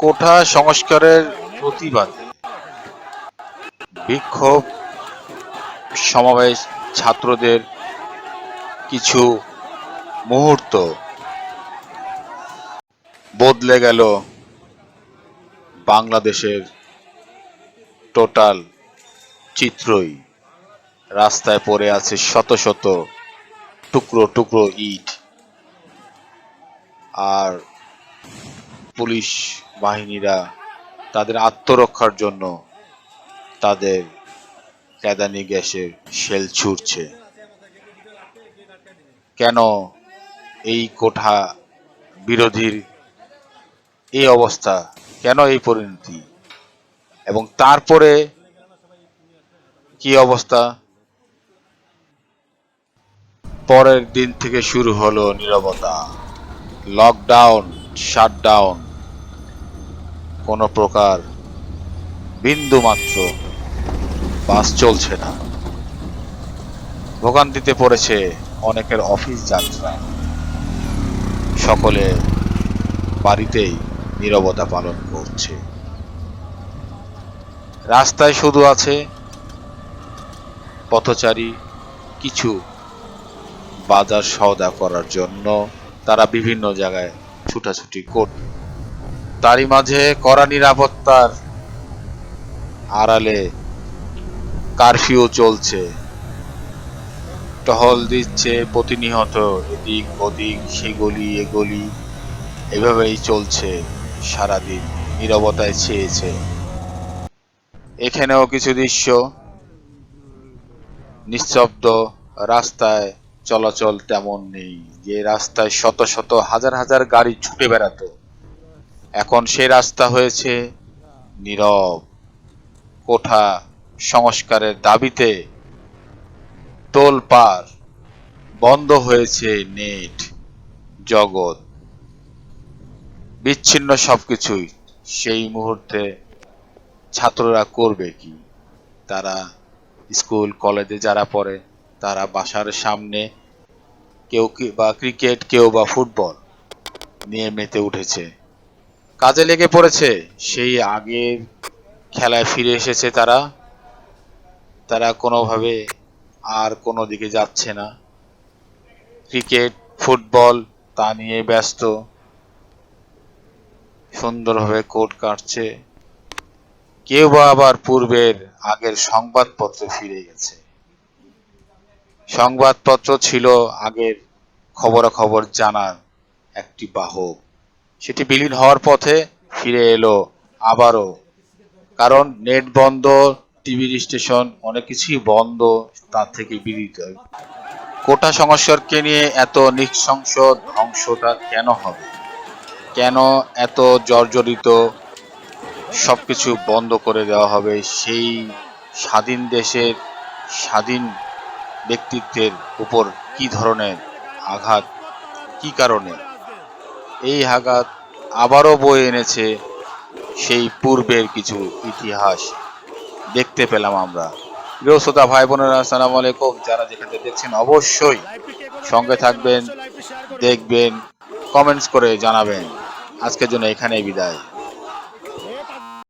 কোঠা সংস্কারের প্রতিবাদে। বিক্ষোভ, সমাবেশ, ছাত্রদের কিছু মুহূর্ত বদলে গেল বাংলাদেশের টোটাল চিত্রই। রাস্তায় পড়ে আছে শত শত টুকরো টুকরো ইট। আর পুলিশ বাহিনীরা তাদের আত্মরক্ষার জন্য তাদের কেদানি গ্যাসের শেল ছুটছে কেন এই কোঠা বিরোধীর এই অবস্থা? কেন এই পরিণতি? এবং তারপরে কি অবস্থা? পরের দিন থেকে শুরু হলো নীরবতা। লকডাউন শাটডাউন কোনো প্রকার বিন্দু মাত্র বাস চলছে না। ভোগান্তিতে পড়েছে অনেকের অফিস যাত্রা। সকলে বাড়িতেই নীরবতা পালন করছে। রাস্তায় শুধু আছে পথচারী, কিছু বাজার সওদা করার জন্য। তারা বিভিন্ন জায়গায় ছুটাছুটি কর তারই মাঝে কড়া নিরাপত্তার আড়ালে কারফিউ চলছে। টহল দিচ্ছে প্রতিনিয়ত এদিক ওদিক, সেগলি, এগলি, এভাবেই চলছে সারাদিন, নীরবতায় ছেয়েছে। এখানেও কিছু দৃশ্য। নিঃশব্দ রাস্তায় চলাচল তেমন নেই, যে রাস্তায় শত শত, হাজার হাজার গাড়ি ছুটে বেড়াতো। এখন সে রাস্তা হয়েছে নীরব, কোঠা সংস্কারের দাবিতে। তোলপার বন্ধ হয়েছে নেট, জগৎ। বিচ্ছিন্ন সবকিছুই সেই মুহূর্তে ছাত্ররা করবে কি? তারা স্কুল, কলেজে যারা পড়ে, তারা বাসার সামনে কেউ বা ক্রিকেট, কেউ বা ফুটবল নিয়ে মেতে উঠেছে। কাজে লেগে পড়েছে। সেই আগের খেলায় ফিরে এসেছে তারা। তারা কোনোভাবে আর কোনো দিকে যাচ্ছে না। ক্রিকেট, ফুটবল তা নিয়ে ব্যস্ত। সুন্দরভাবে কোট কাটছে। কেউ বা আবার পূর্বের আগের সংবাদপত্র ফিরে গেছে। সংবাদপত্র ছিল আগের খবরাখবর জানার একটি বাহক। সেটি বিলীন হওয়ার পথে ফিরে এলো আবারও। কারণ নেট বন্ধ, টিভি স্টেশন, অনেক কিছুই বন্ধ, তার থেকে বিদিত কোটা সংস্কারকে নিয়ে এত নৃশংস ধ্বংসটা কেন হবে? কেন এত জর্জরিত সব কিছু বন্ধ করে দেওয়া হবে সেই স্বাধীন দেশের স্বাধীন ব্যক্তিত্বের উপর কি ধরনের আঘাত, কি কারণে? এই আঘাত আবারও বয়ে এনেছে সেই পূর্বের কিছু ইতিহাস। দেখতে পেলাম আমরা। প্রিয় শ্রোতা, ভাই বোনেরা, আসসালামু আলাইকুম। যারা যেখানে দেখছেন অবশ্যই সঙ্গে থাকবেন, দেখবেন কমেন্টস করে জানাবেন। আজকের জন্য এখানেই বিদায়।